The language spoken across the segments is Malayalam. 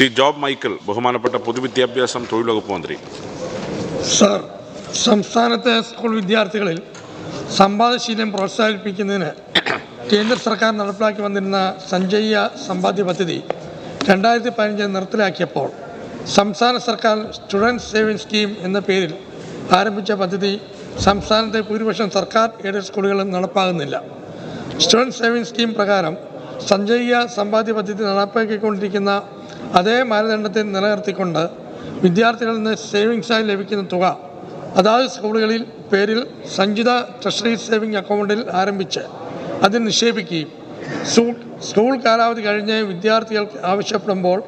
ശ്രീ ജോബ് മൈക്കിൾ ബഹുമാനപ്പെട്ട പൊതുവിദ്യാഭ്യാസം തൊഴിൽ വകുപ്പ് മന്ത്രി. സർ സംസ്ഥാനത്തെ സ്കൂൾ വിദ്യാർത്ഥികളിൽ സമ്പാദശീലം പ്രോത്സാഹിപ്പിക്കുന്നതിന് കേന്ദ്ര സർക്കാർ നടപ്പിലാക്കി വന്നിരുന്ന സഞ്ജയ സമ്പാദ്യ പദ്ധതി രണ്ടായിരത്തി പതിനഞ്ച് നിർത്തലാക്കിയപ്പോൾ സംസ്ഥാന സർക്കാർ സ്റ്റുഡന്റ് സേവിംഗ് സ്കീം എന്ന പേരിൽ ആരംഭിച്ച പദ്ധതി സംസ്ഥാനത്തെ ഭൂരിപക്ഷം സർക്കാർ എയ്ഡഡ് സ്കൂളുകളും നടപ്പാകുന്നില്ല. സ്റ്റുഡന്റ് സേവിംഗ് സ്കീം പ്രകാരം സഞ്ജയ സമ്പാദ്യ പദ്ധതി നടപ്പാക്കിക്കൊണ്ടിരിക്കുന്ന അതേ മാനദണ്ഡത്തെ നിലനിർത്തിക്കൊണ്ട് വിദ്യാർത്ഥികളിൽ നിന്ന് സേവിങ്സായി ലഭിക്കുന്ന തുക അതാത് സ്കൂളുകളിൽ പേരിൽ സഞ്ചിത ട്രഷറി സേവിംഗ് അക്കൗണ്ടിൽ ആരംഭിച്ച് അതിൽ നിക്ഷേപിക്കുകയും സ്കൂ- സ്കൂൾ കാലാവധി കഴിഞ്ഞ് വിദ്യാർത്ഥികൾക്ക് ആവശ്യപ്പെടുമ്പോൾ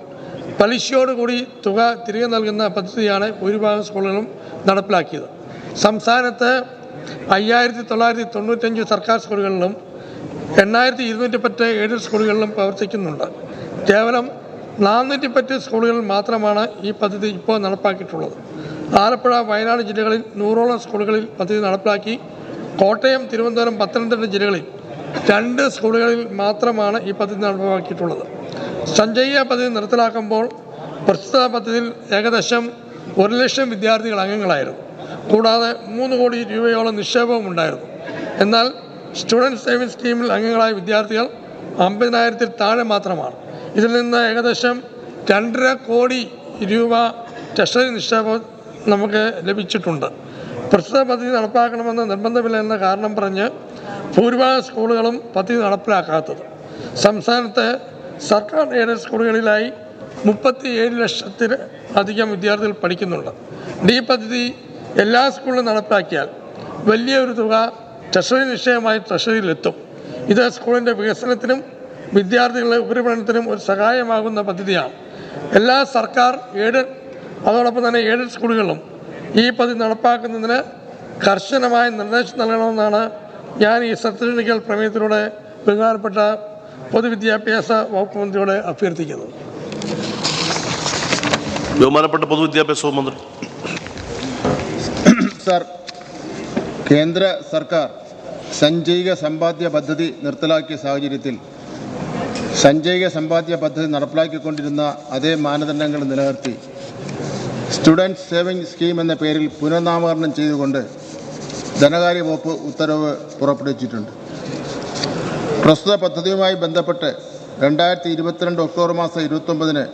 പലിശയോടുകൂടി തുക തിരികെ നൽകുന്ന പദ്ധതിയാണ് ഭൂരിഭാഗം സ്കൂളുകളും നടപ്പിലാക്കിയത്. സംസ്ഥാനത്ത് അയ്യായിരത്തി തൊള്ളായിരത്തി തൊണ്ണൂറ്റഞ്ച് സർക്കാർ സ്കൂളുകളിലും എണ്ണായിരത്തി ഇരുന്നൂറ്റി പത്ത് എയ്ഡഡ് സ്കൂളുകളിലും പ്രവർത്തിക്കുന്നുണ്ട്. കേവലം നാനൂറ്റി പത്ത് സ്കൂളുകളിൽ മാത്രമാണ് ഈ പദ്ധതി ഇപ്പോൾ നടപ്പാക്കിയിട്ടുള്ളത്. ആലപ്പുഴ വയനാട് ജില്ലകളിൽ നൂറോളം സ്കൂളുകളിൽ പദ്ധതി നടപ്പിലാക്കി കോട്ടയം തിരുവനന്തപുരം പത്തനംതിട്ട ജില്ലകളിൽ രണ്ട് സ്കൂളുകളിൽ മാത്രമാണ് ഈ പദ്ധതി നടപ്പാക്കിയിട്ടുള്ളത്. സഞ്ജയ പദ്ധതി നിർത്തലാക്കുമ്പോൾ പ്രസ്തുത പദ്ധതിയിൽ ഏകദേശം ഒരു ലക്ഷം വിദ്യാർത്ഥികൾ അംഗങ്ങളായിരുന്നു. കൂടാതെ മൂന്ന് കോടി രൂപയോളം നിക്ഷേപവും ഉണ്ടായിരുന്നു. എന്നാൽ സ്റ്റുഡന്റ് സേവിംഗ് സ്കീമിൽ അംഗങ്ങളായ വിദ്യാർത്ഥികൾ അമ്പതിനായിരത്തിൽ താഴെ മാത്രമാണ്. ഇതിൽ നിന്ന് ഏകദേശം രണ്ടര കോടി രൂപ ട്രഷറി നിക്ഷേപം നമുക്ക് ലഭിച്ചിട്ടുണ്ട്. പ്രസ്തുത പദ്ധതി നടപ്പാക്കണമെന്ന് നിർബന്ധമില്ല എന്ന കാരണം പറഞ്ഞ് ഭൂരിഭാഗം സ്കൂളുകളും പദ്ധതി നടപ്പിലാക്കാത്തത്. സംസ്ഥാനത്തെ സർക്കാർ എയ്ഡഡ് സ്കൂളുകളിലായി മുപ്പത്തി ഏഴ് ലക്ഷത്തിൽ അധികം വിദ്യാർത്ഥികൾ പഠിക്കുന്നുണ്ട്. ഡി പദ്ധതി എല്ലാ സ്കൂളിലും നടപ്പാക്കിയാൽ വലിയൊരു തുക ട്രഷറി നിശ്ചയമായി ട്രഷറിയിലെത്തും ഇത് സ്കൂളിന്റെ വികസനത്തിനും വിദ്യാർത്ഥികളുടെ ഉപരിപഠനത്തിനും ഒരു സഹായമാകുന്ന പദ്ധതിയാണ്. എല്ലാ സർക്കാർ എയ്ഡഡ് അതോടൊപ്പം തന്നെ എയ്ഡഡ് സ്കൂളുകളിലും ഈ പദ്ധതി നടപ്പാക്കുന്നതിന് കർശനമായ നിർദ്ദേശം നൽകണമെന്നാണ് ഞാൻ ഈ സത്യനിക്കൽ പ്രമേയത്തിലൂടെ ബഹുമാനപ്പെട്ട പൊതുവിദ്യാഭ്യാസ വകുപ്പ് മന്ത്രിയോട് അഭ്യർത്ഥിക്കുന്നത് ബഹുമാനപ്പെട്ട പൊതുവിദ്യാഭ്യാസ വകുപ്പ് മന്ത്രി. സർ കേന്ദ്ര സർക്കാർ സഞ്ചയിക സമ്പാദ്യ പദ്ധതി നിർത്തലാക്കിയ സാഹചര്യത്തിൽ സഞ്ചയിക സമ്പാദ്യ പദ്ധതി നടപ്പിലാക്കിക്കൊണ്ടിരുന്ന അതേ മാനദണ്ഡങ്ങൾ നിലനിർത്തി. സ്റ്റുഡന്റ് സേവിംഗ് സ്കീം എന്ന പേരിൽ പുനർനാമകരണം ചെയ്തുകൊണ്ട് ധനകാര്യ വകുപ്പ് ഉത്തരവ് പുറപ്പെടുവിച്ചിട്ടുണ്ട്. പ്രസ്തുത പദ്ധതിയുമായി ബന്ധപ്പെട്ട് രണ്ടായിരത്തി ഇരുപത്തിരണ്ട് ഒക്ടോബർ മാസം ഇരുപത്തൊമ്പതിന്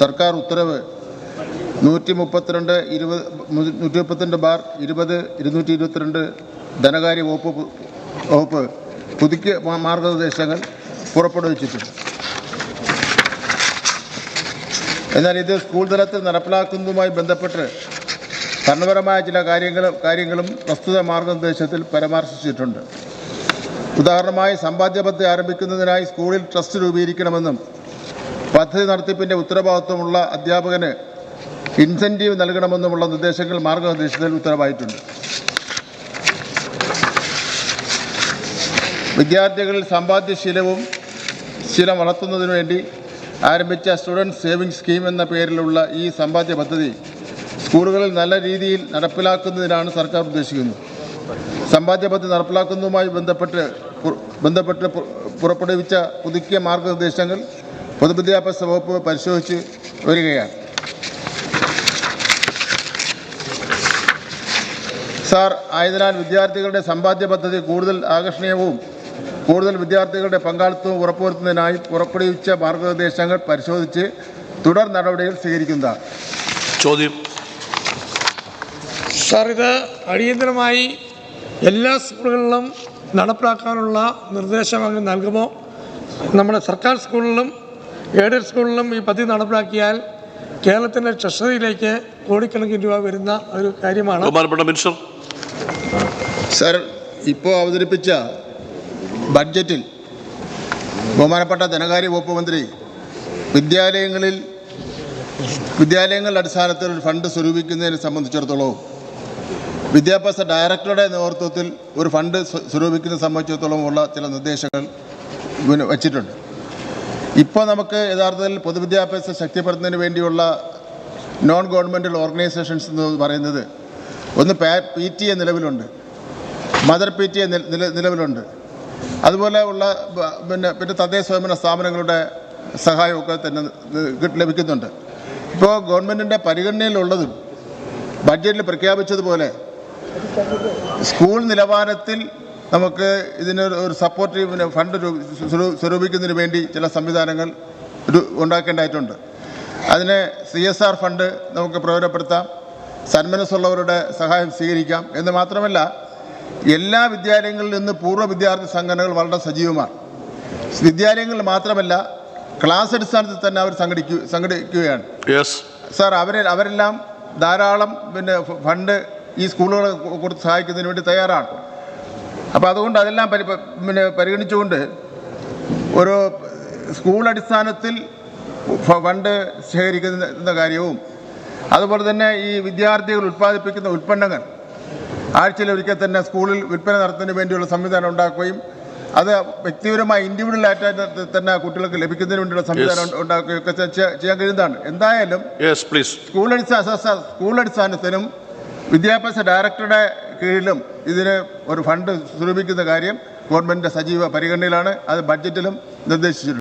സർക്കാർ ഉത്തരവ് നൂറ്റി മുപ്പത്തിരണ്ട് ഇരുപത് നൂറ്റി മുപ്പത്തിരണ്ട് ബാർ ഇരുപത് ഇരുന്നൂറ്റി ഇരുപത്തിരണ്ട് ധനകാര്യ വകുപ്പ് വകുപ്പ് പുതുക്കിയ മാർഗനിർദ്ദേശങ്ങൾ പുറപ്പെടുവിച്ചിട്ടുണ്ട്. എന്നാൽ ഇത് സ്കൂൾ തലത്തിൽ നടപ്പിലാക്കുന്നതുമായി ബന്ധപ്പെട്ട് ഭരണപരമായ ചില കാര്യങ്ങളും കാര്യങ്ങളും പ്രസ്തുത മാർഗനിർദ്ദേശത്തിൽ പരാമർശിച്ചിട്ടുണ്ട്. ഉദാഹരണമായി സമ്പാദ്യ പദ്ധതി ആരംഭിക്കുന്നതിനായി സ്കൂളിൽ ട്രസ്റ്റ് രൂപീകരിക്കണമെന്നും പദ്ധതി നടത്തിപ്പിന്റെ ഉത്തരവാദിത്വമുള്ള അധ്യാപകന് ഇൻസെന്റീവ് നൽകണമെന്നുമുള്ള നിർദ്ദേശങ്ങൾ മാർഗനിർദ്ദേശത്തിൽ ഉത്തരവായിട്ടുണ്ട്. വിദ്യാർത്ഥികളിൽ സമ്പാദ്യശീലവും ശീലം വളർത്തുന്നതിനു വേണ്ടി ആരംഭിച്ച സ്റ്റുഡന്റ് സേവിംഗ് സ്കീം എന്ന പേരിലുള്ള ഈ സമ്പാദ്യ പദ്ധതി സ്കൂളുകളിൽ നല്ല രീതിയിൽ നടപ്പിലാക്കുന്നതിനാണ് സർക്കാർ ഉദ്ദേശിക്കുന്നത്. സമ്പാദ്യ പദ്ധതി നടപ്പിലാക്കുന്നതുമായി ബന്ധപ്പെട്ട് ബന്ധപ്പെട്ട് പുറപ്പെടുവിച്ച പുതുക്കിയ മാർഗനിർദ്ദേശങ്ങൾ പൊതുവിദ്യാഭ്യാസ വകുപ്പ് പരിശോധിച്ച് വരികയാണ്. സാർ ആയതിനാൽ വിദ്യാർത്ഥികളുടെ സമ്പാദ്യ പദ്ധതി കൂടുതൽ ആകർഷണീയവും കൂടുതൽ വിദ്യാർത്ഥികളുടെ പങ്കാളിത്തവും ഉറപ്പുവരുത്തുന്നതിനായി പുറപ്പെടുവിച്ച മാർഗനിർദ്ദേശങ്ങൾ പരിശോധിച്ച് തുടർ നടപടികൾ സ്വീകരിക്കുന്നതാണ്. ചോദ്യം. സാർ ഇത് അടിയന്തരമായി എല്ലാ സ്കൂളുകളിലും നടപ്പിലാക്കാനുള്ള നിർദ്ദേശം അങ്ങ് നൽകുമോ? നമ്മുടെ സർക്കാർ സ്കൂളിലും എയ്ഡഡ് സ്കൂളിലും ഈ പദ്ധതി നടപ്പിലാക്കിയാൽ കേരളത്തിന്റെ ട്രഷറിയിലേക്ക് കോടിക്കണക്കിന് രൂപ വരുന്ന ഒരു കാര്യമാണ്. ബഹുമാനപ്പെട്ട മിനിസ്റ്റർ. സർ ഇപ്പോൾ അവതരിപ്പിച്ച ബഡ്ജറ്റിൽ ബഹുമാനപ്പെട്ട ധനകാര്യ വകുപ്പ് മന്ത്രി വിദ്യാലയങ്ങളിൽ വിദ്യാലയങ്ങളുടെ അടിസ്ഥാനത്തിൽ ഫണ്ട് സ്വരൂപിക്കുന്നതിനെ സംബന്ധിച്ചിടത്തോളം വിദ്യാഭ്യാസ ഡയറക്ടറുടെ നേതൃത്വത്തിൽ ഒരു ഫണ്ട് സ്വ- സ്വരൂപിക്കുന്നതിനെ സംബന്ധിച്ചിടത്തോളം ഉള്ള ചില നിർദ്ദേശങ്ങൾ വച്ചിട്ടുണ്ട്. ഇപ്പോൾ നമുക്ക് യഥാർത്ഥത്തിൽ പൊതുവിദ്യാഭ്യാസം ശക്തിപ്പെടുത്തുന്നതിന് വേണ്ടിയുള്ള നോൺ ഗവൺമെന്റൽ ഓർഗനൈസേഷൻസ് എന്ന് പറയുന്നത് ഒന്ന് പി ടി എ നിലവിലുണ്ട്. മദർ പി ടി എ നിലവിലുണ്ട്. അതുപോലെ ഉള്ള പിന്നെ പിന്നെ തദ്ദേശ സ്വയംഭരണ സ്ഥാപനങ്ങളുടെ സഹായമൊക്കെ തന്നെ ലഭിക്കുന്നുണ്ട്. ഇപ്പോൾ ഗവൺമെന്റിന്റെ പരിഗണനയിലുള്ളതും ബഡ്ജറ്റിൽ പ്രഖ്യാപിച്ചതുപോലെ സ്കൂൾ നിലവാരത്തിൽ നമുക്ക് ഇതിന് ഒരു- സപ്പോർട്ടീവ് ഫണ്ട് സ്വരൂപിക്കുന്നതിന് വേണ്ടി ചില സംവിധാനങ്ങൾ ഉണ്ടാക്കേണ്ടതായിട്ടുണ്ട്. അതിനെ സി എസ് ആർ ഫണ്ട് നമുക്ക് പ്രയോജനപ്പെടുത്താം. സന്മനസ്സുള്ളവരുടെ സഹായം സ്വീകരിക്കാം എന്ന് മാത്രമല്ല എല്ലാ വിദ്യാലയങ്ങളിൽ നിന്ന് പൂർവ വിദ്യാർത്ഥി സംഘടനകൾ വളരെ സജീവമാണ്. വിദ്യാലയങ്ങളിൽ മാത്രമല്ല ക്ലാസ് അടിസ്ഥാനത്തിൽ തന്നെ അവർ സംഘടിക്കു സംഘടിക്കുകയാണ്. യെസ് സാർ അവരെ അവരെല്ലാം ധാരാളം പിന്നെ ഫണ്ട് ഈ സ്കൂളുകളെ കുറിച്ച് കൊടുത്ത് സഹായിക്കുന്നതിന് വേണ്ടി തയ്യാറാണ്. അപ്പോൾ അതുകൊണ്ട് അതെല്ലാം പരി പിന്നെ പരിഗണിച്ചുകൊണ്ട് ഒരു സ്കൂൾ അടിസ്ഥാനത്തിൽ ഫണ്ട് ശേഖരിക്കുന്ന കാര്യവും അതുപോലെ തന്നെ ഈ വിദ്യാർത്ഥികൾ ഉൽപ്പാദിപ്പിക്കുന്ന ഉൽപ്പന്നങ്ങൾ ആഴ്ചയിൽ ഒരിക്കൽ തന്നെ സ്കൂളിൽ വിൽപ്പന നടത്തുന്നതിന് വേണ്ടിയുള്ള സംവിധാനം ഉണ്ടാക്കുകയും അത് വ്യക്തിപരമായി ഇൻഡിവിജ്വൽ ആയിട്ട് തന്നെ കുട്ടികൾക്ക് ലഭിക്കുന്നതിന് വേണ്ടിയുള്ള സംവിധാനം ഉണ്ടാക്കുകയൊക്കെ ചെയ്യാൻ കഴിയുന്നതാണ്. എന്തായാലും സ്കൂൾ അടിസ്ഥാന സ്കൂൾ അടിസ്ഥാനത്തിനും വിദ്യാഭ്യാസ ഡയറക്ടറുടെ കീഴിലും ഇതിന് ഒരു ഫണ്ട് സ്വരൂപിക്കുന്ന കാര്യം ഗവൺമെന്റിന്റെ സജീവ പരിഗണനയിലാണ്. അത് ബഡ്ജറ്റിലും നിർദ്ദേശിച്ചിട്ടുണ്ട്.